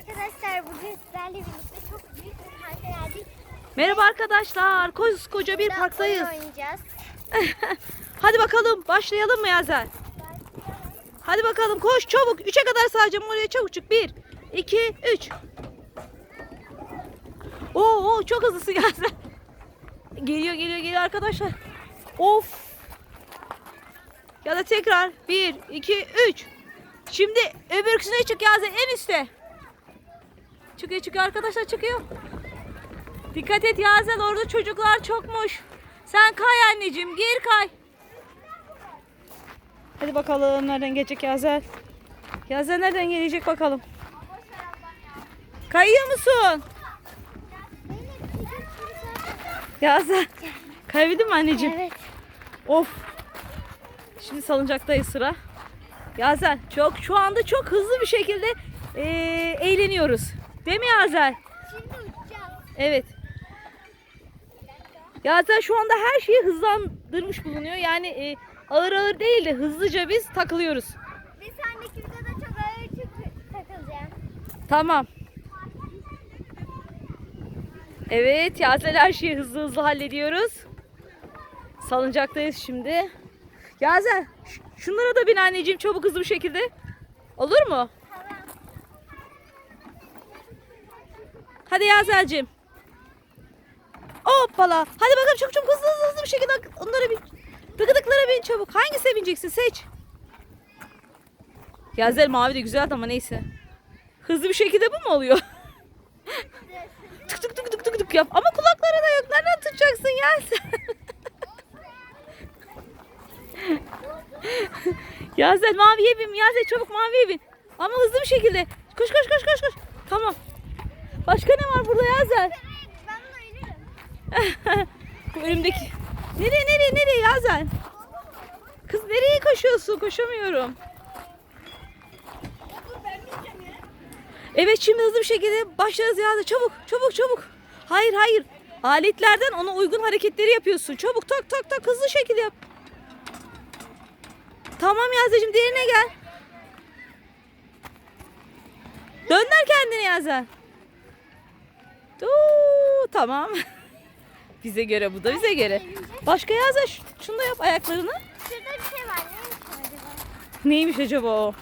Arkadaşlar bugün sizlerle birlikte çok büyük bir parka geldik. Merhaba arkadaşlar. Koskoca bir Biraz parktayız. oyun oynayacağız. Hadi bakalım başlayalım mı Yazel? Hadi bakalım koş çabuk. Üçe kadar sayacağım oraya çabuk çık. Bir, iki, üç. Oo, oo çok hızlısın Yazel. Geliyor geliyor geliyor arkadaşlar. Of. Ya da tekrar. Bir, iki, üç. Şimdi öbürküsüne çık Yazel en üste. Çıkıyor çıkıyor arkadaşlar çıkıyor. Dikkat et Yazel orada çocuklar çokmuş. Sen kay anneciğim gir kay. Hadi bakalım nereden gelecek Yazel. Yazel nereden gelecek bakalım. Kayıyor musun? Yazel. Kaybedin mi anneciğim? Evet. Of. Şimdi salıncaktayız sıra. Yazel çok şu anda çok hızlı bir şekilde eee, eğleniyoruz. Değil mi Yazel? Şimdi uçacağız. Evet. Yazel şu anda her şeyi hızlandırmış bulunuyor. Yani e, ağır ağır değil de hızlıca biz takılıyoruz. Bir sonraki videoda çok ağır takılacağım. Tamam. Evet Yazel her şeyi hızlı hızlı hallediyoruz. Salıncaktayız şimdi. Yazel şunlara da bin anneciğim çabuk hızlı bir şekilde. Olur mu? Hadi Yazel'cim. Hoppala. Hadi bakalım çok çok hızlı hızlı hızlı bir şekilde onlara bin. Tıkıdıklara bin çabuk. Hangisine bineceksin seç. Yazel mavi de güzeldi ama neyse. Hızlı bir şekilde bu mu oluyor? tık tık tık tık tık tık yap. Ama kulakları da yok. Nereden tutacaksın Yazel? Yazel maviye bin. Yazel çabuk maviye bin. Ama hızlı bir şekilde. Koş koş koş koş koş. Tamam. Başka ne var burada Yazel? Ben oynarım. Bu önümdeki. Nereye nereye nereye Yazel? Kız nereye koşuyorsun? Koşamıyorum. Evet şimdi hızlı bir şekilde başlarız Yazel. Çabuk çabuk çabuk. Hayır hayır. Aletlerden ona uygun hareketleri yapıyorsun. Çabuk tak tak tak hızlı şekilde yap. Tamam Yazel'cim diğerine gel. Dönder kendini Yazel. Oo, tamam. bize göre bu da bize göre. Başka Yazel ş- şunu da yap ayaklarını. Şurada bir şey var. Neymiş acaba? Neymiş acaba o?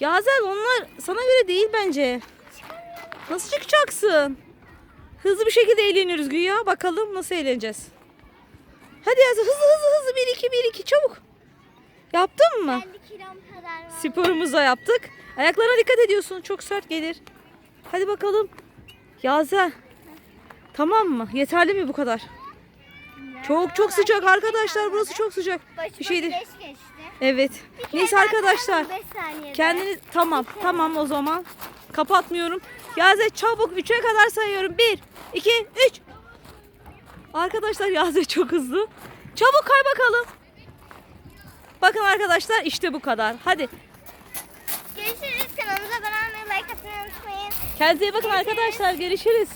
Yazel onlar sana göre değil bence. Nasıl çıkacaksın? Hızlı bir şekilde eğleniyoruz güya. Bakalım nasıl eğleneceğiz. Hadi Yazel hızlı hızlı hızlı. 1 2 1 2 çabuk. Yaptın mı? 50 kilom kadar var. Sporumuzu da yaptık. Ayaklarına dikkat ediyorsun. Çok sert gelir. Hadi bakalım. Yazel. Tamam mı? Yeterli mi bu kadar? Çok çok sıcak arkadaşlar. Burası çok sıcak. Bir şey geçti. Evet. Neyse arkadaşlar. sayalım, beş saniyede. Kendini tamam tamam o zaman. Kapatmıyorum. Yaze çabuk 3'e kadar sayıyorum. 1 2 3 Arkadaşlar Yaze çok hızlı. Çabuk kay bakalım. Bakın arkadaşlar işte bu kadar. Hadi. Like atmayı unutmayın. Kendinize iyi bakın arkadaşlar. Görüşürüz.